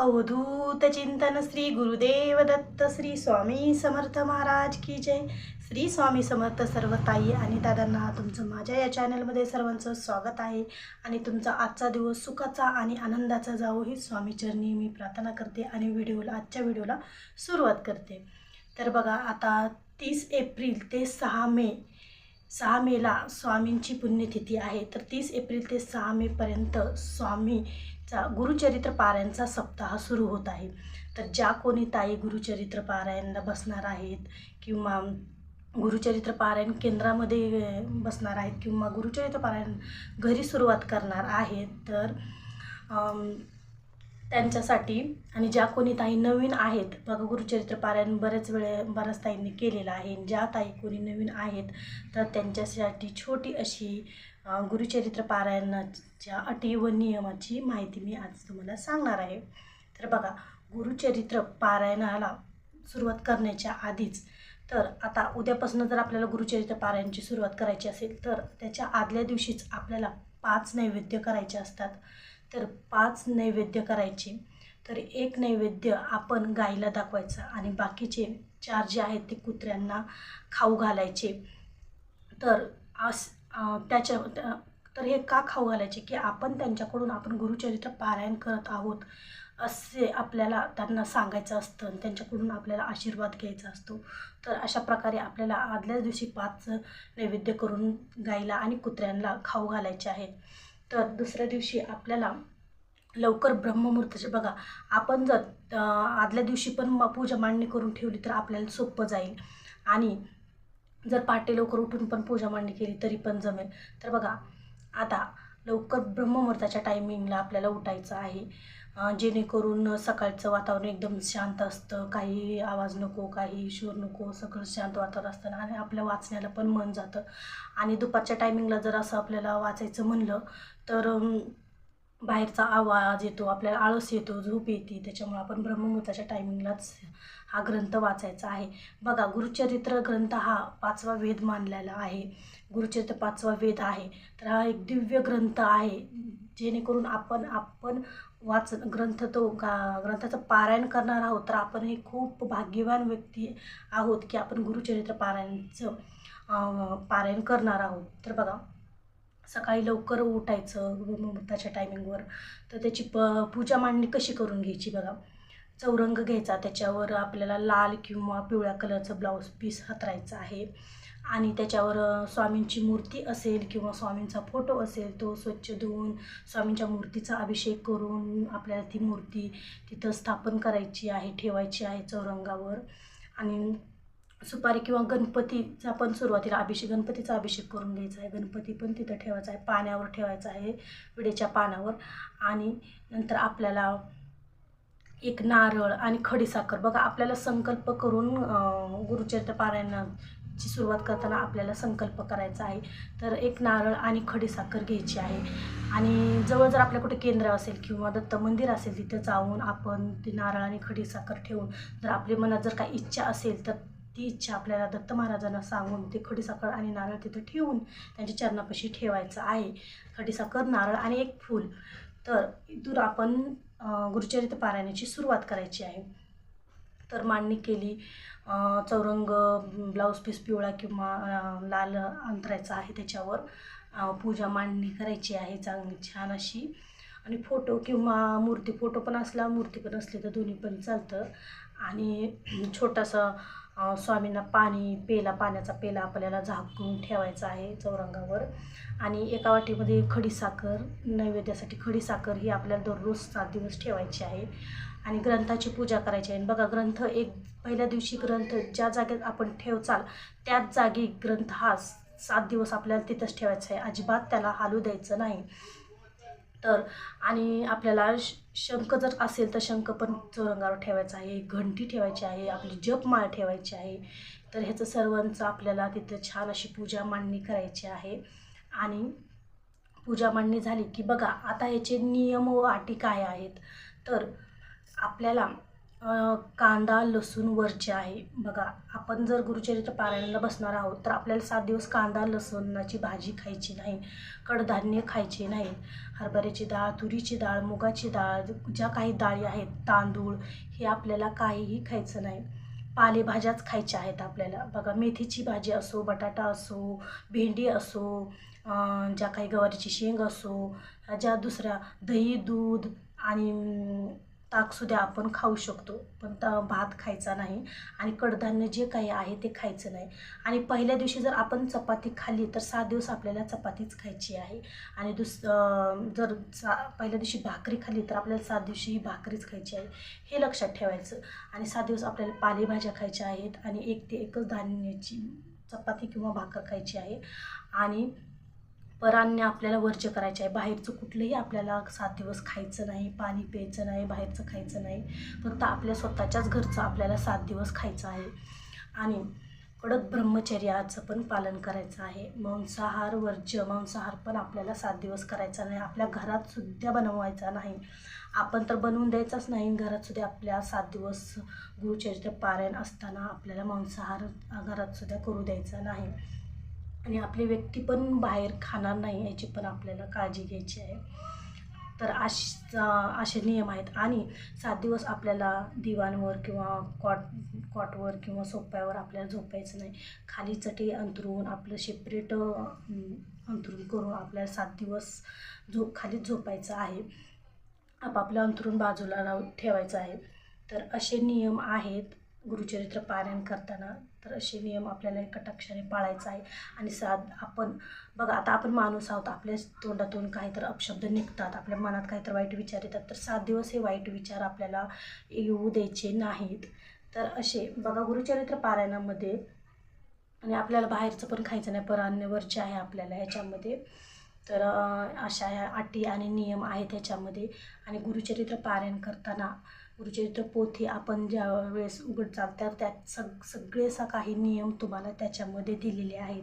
अवधूत चिंतन श्री गुरुदेव दत्त श्री स्वामी समर्थ महाराज की जय. श्री स्वामी समर्थ सर्व ताई आणि दादांना तुमचं माझ्या या चॅनलमध्ये सर्वांचं स्वागत आहे. आणि तुमचा आजचा दिवस सुखाचा आणि आनंदाचा जावो ही स्वामीचरणी मी प्रार्थना करते आणि व्हिडिओला आजच्या व्हिडिओला सुरुवात करते. तर बघा आता तीस एप्रिल ते सहा मे सहा मेला स्वामींची पुण्यतिथी आहे. तर तीस एप्रिल ते सहा मेपर्यंत स्वामी चा गुरुचरित्र पारायणचा सप्ताह सुरू होत आहे. तर ज्या कोणी ताई गुरुचरित्र पारायणला बसणार आहेत किंवा गुरुचरित्र पारायण केंद्रामध्ये बसणार आहेत किंवा गुरुचरित्र पारायण घरी सुरुवात करणार आहेत तर त्यांच्यासाठी आणि ज्या कोणी ताई नवीन आहेत बघा गुरुचरित्र पारायण बरेच वेळे बऱ्याच ताईंनी केलेलं आहे. ज्या ताई कोणी नवीन आहेत तर त्यांच्यासाठी छोटी अशी गुरुचरित्र पारायणाच्या अटी व नियमाची माहिती मी आज तुम्हाला सांगणार आहे. तर बघा गुरुचरित्र पारायणाला सुरुवात करण्याच्या आधीच तर आता उद्यापासून जर आपल्याला गुरुचरित्र पारायणची सुरुवात करायची असेल तर त्याच्या आदल्या दिवशीच आपल्याला पाच नैवेद्य करायचे असतात. तर पाच नैवेद्य करायचे. तर एक नैवेद्य आपण गाईला दाखवायचा आणि बाकीचे चार जे आहेत ते कुत्र्यांना खाऊ घालायचे. तर आस त्याच्या त्या- तर हे का खाऊ घालायचे? की आपण त्यांच्याकडून आपण गुरुचरित्र पारायण करत आहोत असे आपल्याला त्यांना सांगायचं असतं आणि त्यांच्याकडून आपल्याला आशीर्वाद घ्यायचा असतो. तर अशा प्रकारे आपल्याला आदल्याच दिवशी पाच नैवेद्य करून गाईला आणि कुत्र्यांना खाऊ घालायचे आहेत तर दुसऱ्या दिवशी आपल्याला लवकर ब्रह्ममुहूर्ताचे बघा आपण जर आदल्या दिवशी पण म- पूजा मांडणी करून ठेवली तर आपल्याला सोपं जाईल. आणि जर पहाटे लवकर उठून पण पूजा मांडणी केली तरी पण जमेल. तर बघा आता लवकर ब्रह्ममुहूर्ताच्या टायमिंगला आपल्याला उठायचं आहे. जेणेकरून सकाळचं वातावरण एकदम शांत असतं. काही आवाज नको काही शोर नको सगळं शांत वातावरण असतं आणि आपल्या वाचण्याला पण मन जातं. आणि दुपारच्या टायमिंगला जर असं आपल्याला वाचायचं म्हणलं तर बाहेरचा आवाज येतो आपल्याला आळस येतो झोप येते. त्याच्यामुळे आपण ब्रह्ममुहूर्ताच्या टायमिंगलाच हा ग्रंथ वाचायचा आहे. बघा गुरुचरित्र ग्रंथ हा पाचवा वेद मानलेला आहे. गुरुचरित्र पाचवा वेद आहे. तर हा एक दिव्य ग्रंथ आहे. जेणेकरून आपण आपण वाच ग्रंथ तो गा ग्रंथाचं पारायण करणार आहोत तर आपण हे खूप भाग्यवान व्यक्ती आहोत की आपण गुरुचरित्र पारायणचं पारायण करणार आहोत. तर बघा सकाळी लवकर उठायचं मुहूर्ताच्या टायमिंगवर तर त्याची प पूजा मांडणी कशी करून घ्यायची बघा? चौरंग घ्यायचा त्याच्यावर आपल्याला लाल किंवा पिवळ्या कलरचं ब्लाऊज पीस हातरायचं आहे. आणि त्याच्यावर स्वामींची मूर्ती असेल किंवा स्वामींचा फोटो असेल तो स्वच्छ धुवून स्वामींच्या मूर्तीचा अभिषेक करून आपल्याला ती मूर्ती तिथं स्थापन करायची आहे ठेवायची आहे चौरंगावर. आणि सुपारी किंवा गणपतीचा पण सुरुवातीला अभिषेक गणपतीचा अभिषेक करून घ्यायचा आहे. गणपती पण तिथं ठेवायचा आहे पाण्यावर ठेवायचा आहे विडेच्या पानावर. आणि नंतर आपल्याला एक नारळ आणि खडीसाखर. बघा आपल्याला संकल्प करून गुरुचरित्र पारायण ची सुरुवात करताना आपल्याला संकल्प करायचा आहे. तर एक नारळ आणि खडीसाखर घ्यायची आहे. आणि जवळ जर आपल्या कुठे केंद्र असेल किंवा दत्त मंदिर असेल तिथं जाऊन आपण ते नारळ आणि खडीसाखर ठेवून जर आपली मनात जर काही इच्छा असेल तर ती इच्छा आपल्याला दत्त महाराजांना सांगून ते खडीसाखर आणि नारळ तिथं ठेवून त्यांच्या चरणापाशी ठेवायचं आहे. खडीसाखर नारळ आणि एक फूल. तर इथून आपण गुरुचरित्र पारायणाची सुरुवात करायची आहे. तर मांडणी केली. चौरंग ब्लाऊज पीस पिवळा किंवा लाल अंतरायचा आहे त्याच्यावर. पूजा मांडणी करायची आहे चांगली छान अशी. आणि फोटो किंवा मूर्ती फोटो पण असला मूर्ती पण असली तर दोन्ही पण चालतं. आणि छोटासा स्वामींना पाणी पेला पाण्याचा पेला आपल्याला झाकून ठेवायचा आहे चौरंगावर. आणि एका वाटीमध्ये खडीसाखर नैवेद्यासाठी खडीसाखर ही आपल्याला दररोज सात दिवस ठेवायची आहे. आणि ग्रंथाची पूजा करायची आहे. बघा ग्रंथ एक पहिल्या दिवशी ग्रंथ ज्या जागेत आपण ठेवचाल त्याच जागी ग्रंथ हा सात दिवस आपल्याला तिथंच ठेवायचा आहे. अजिबात त्याला हालू द्यायचं नाही. तर आणि आपल्याला श शंख जर असेल तर शंख पण चौरंगावर ठेवायचा आहे. घंटी ठेवायची आहे. आपली जपमाळ ठेवायची आहे. तर ह्याचं सर्वांचं आपल्याला तिथं छान अशी पूजा मांडणी करायची आहे. आणि पूजा मांडणी झाली की बघा आता ह्याचे नियम व अटी काय आहेत? तर आपल्याला कांदा लसूण वरचे आहे बघा आपण जर गुरुचरित्र पारायणाला बसणार आहोत तर आपल्याला सात दिवस कांदा लसूणाची भाजी खायची नाही कडधान्य खायचे नाही. हरभऱ्याची डाळ तुरीची डाळ मुगाची डाळ ज्या काही डाळी आहेत तांदूळ हे आपल्याला काहीही खायचं नाही. पालेभाज्याच खायच्या आहेत आपल्याला. बघा मेथीची भाजी असो बटाटा असो भेंडी असो ज्या काही गवारीची शेंग असो ह्या ज्या दुसऱ्या दही दूध आणि ताकसुद्धा आपण खाऊ शकतो पण त भात खायचा नाही आणि कडधान्य जे काही आहे ते खायचं नाही. आणि पहिल्या दिवशी जर आपण चपाती खाल्ली तर सात दिवस आपल्याला चपातीच खायची आहे. आणि दुस जर सा पहिल्या दिवशी भाकरी खाल्ली तर आपल्याला सात दिवशी ही भाकरीच खायची आहे हे लक्षात ठेवायचं. आणि सात दिवस आपल्याला पालेभाज्या खायच्या आहेत आणि एक ते एकच धान्याची चपाती किंवा भाकर खायची आहे. आणि परांनी आपल्याला वर्ज्य करायचे आहे. बाहेरचं कुठलंही आपल्याला सात दिवस खायचं नाही पाणी प्यायचं नाही बाहेरचं खायचं नाही. फक्त आपल्या स्वतःच्याच घरचं आपल्याला सात दिवस खायचं आहे. आणि कडक ब्रह्मचर्याचं पण पालन करायचं आहे. मांसाहार वर्ज्य मांसाहार पण आपल्याला सात दिवस करायचा नाही. आपल्या घरात सुद्धा बनवायचा नाही. आपण तर बनवून द्यायचाच नाही. घरात सुद्धा आपल्या सात दिवस गुरुचरित्र पारायण असताना आपल्याला मांसाहार घरात सुद्धा करू द्यायचा नाही. आणि आपली व्यक्ती पण बाहेर खाणार नाही याची पण आपल्याला काळजी घ्यायची आहे. तर अश असे नियम आहेत. आणि सात दिवस आपल्याला दिवाणवर किंवा कॉट कॉटवर किंवा सोप्यावर आपल्याला झोपायचं नाही. खाली चटी अंथरून आपलं सेपरेट अंतरून करून आपल्याला सात दिवस झोप खालीच झोपायचं आहे. आपापलं अंतरून बाजूला ठेवायचं आहे. तर असे नियम आहेत. गुरुचरित्र पारायण करताना तर असे नियम आपल्याला कटाक्षाने पाळायचा आहे. आणि साध आपण बघा आता आपण माणूस आहोत आपल्या तोंडातून काही तर अपशब्द निघतात आपल्या मनात काही तर वाईट विचार येतात तर सात दिवस हे वाईट विचार आपल्याला येऊ द्यायचे नाहीत. तर असे बघा गुरुचरित्र पारायणामध्ये आणि आपल्याला बाहेरचं पण खायचं नाही परान्यवरचे आहे आपल्याला ह्याच्यामध्ये तर अशा ह्या अटी आणि नियम आहेत ह्याच्यामध्ये. आणि गुरुचरित्र पारायण करताना गुरुचरित्र पोथी आपण ज्या वेळेस उघडचाल तर त्यात सग सगळे सा काही नियम तुम्हाला त्याच्यामध्ये दिलेले आहेत.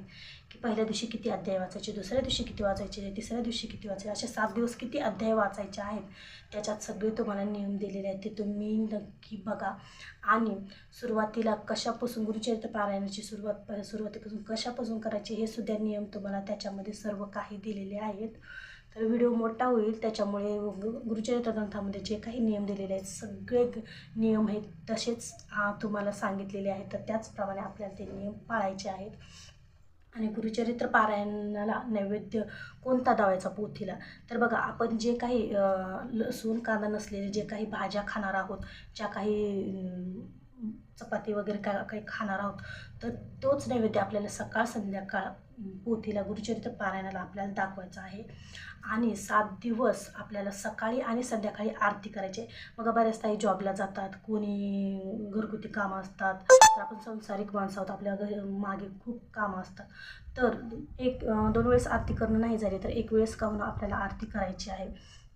की पहिल्या दिवशी किती अध्याय वाचायचे दुसऱ्या दिवशी किती वाचायचे तिसऱ्या दिवशी किती वाचायचे असे सात दिवस किती अध्याय वाचायचे आहेत त्याच्यात सगळे तुम्हाला नियम दिलेले आहेत. ते तुम्ही नक्की बघा. आणि सुरुवातीला कशापासून गुरुचरित्र पारायणाची सुरुवात सुरुवातीपासून कशापासून करायची हे सुद्धा नियम तुम्हाला त्याच्यामध्ये सर्व काही दिलेले आहेत. तर व्हिडिओ मोठा होईल त्याच्यामुळे गुरुचरित्र ग्रंथामध्ये जे काही नियम दिलेले आहेत सगळे नियम आहेत तसेच तुम्हाला सांगितलेले आहेत. तर त्याचप्रमाणे आपल्याला ते नियम पाळायचे आहेत. आणि गुरुचरित्र पारायणाला नैवेद्य कोणता दावायचा? पोथीला. तर बघा आपण जे काही लसूण कांदा नसलेले जे काही भाज्या खाणार आहोत ज्या काही चपाती वगैरे का काही खाणार आहोत तर तोच नैवेद्य आपल्याला सकाळ संध्याकाळ पोथीला गुरुचरित्र पारायणाला आपल्याला दाखवायचं आहे. आणि सात दिवस आपल्याला सकाळी आणि संध्याकाळी आरती करायची आहे. बघा बऱ्याच ताई जॉबला जातात कोणी घरगुती कामं असतात तर आपण संसारिक माणसं आहोत आपल्या घर मागे खूप कामं असतात. तर एक दोन वेळेस आरती करणं नाही झाली तर एक वेळेस का होणं आपल्याला आरती करायची आहे.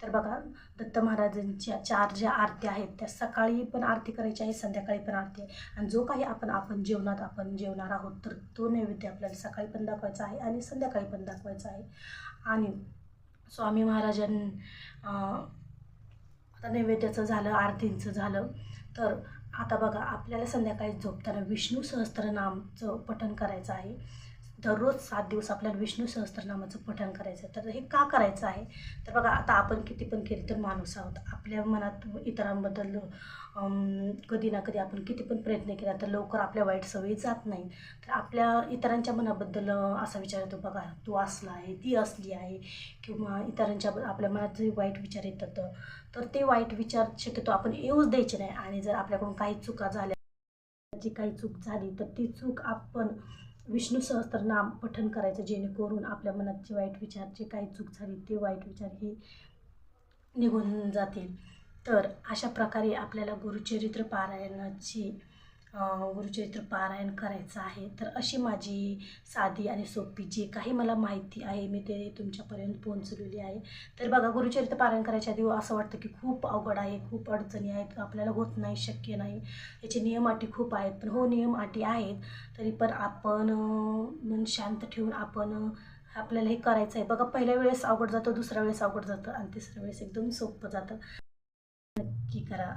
तर बघा दत्त महाराजांच्या चार ज्या आरत्या आहेत त्या सकाळी पण आरती करायची आहे संध्याकाळी पण आरती आहे. आणि जो काही आपण आपण जेवणात आपण जेवणार आहोत तर तो नैवेद्य आपल्याला सकाळी पण दाखवायचा आहे आणि संध्याकाळी पण दाखवायचा आहे. आणि स्वामी महाराजां आता नैवेद्याचं झालं आरतींचं झालं तर आता बघा आपल्याला संध्याकाळी झोपताना विष्णू सहस्त्रनामचं पठण करायचं आहे. दररोज सात दिवस आपल्याला विष्णू सहस्त्रनामाचं पठण करायचं आहे. तर हे का करायचं आहे? तर बघा आता आपण किती पण केली तर माणूस आहोत. आपल्या मनात इतरांबद्दल कधी ना कधी आपण किती पण प्रयत्न केला तर लवकर आपल्या वाईट सवयी जात नाही तर आपल्या इतरांच्या मनाबद्दल असा विचार येतो बघा तू असला आहे ती असली आहे. किंवा इतरांच्या आपल्या मनात जे वाईट विचार येतात तर ते वाईट विचार शक्यतो आपण येऊच द्यायचे नाही. आणि जर आपल्याकडून काही चुका झाल्या जी काही चूक झाली तर ती चूक आपण विष्णू सहस्त्रनाम पठन करायचं जेणेकरून आपल्या मनात जे वाईट विचार जे काही चूक झाली ते वाईट विचार हे निघून जातील. तर अशा प्रकारे आपल्याला गुरुचरित्र पारायणाची गुरुचरित्र पारायण करायचं आहे तर अशी माझी साधी आणि सोपी जी काही मला माहिती आहे मी ते तुमच्यापर्यंत पोहोचलेली आहे. तर बघा गुरुचरित्र पारायण करायच्या आधी असं वाटतं की खूप अवघड आहे खूप अडचणी आहेत आपल्याला होत नाही शक्य नाही. याचे नियम अटी खूप आहेत पण हो नियम अटी आहेत तरी पण आपण मन शांत ठेवून आपण आपल्याला हे करायचं आहे. बघा पहिल्या वेळेस अवघड जातं दुसऱ्या वेळेस अवघड जातं आणि तिसऱ्या वेळेस एकदम सोपं जातं. नक्की करा.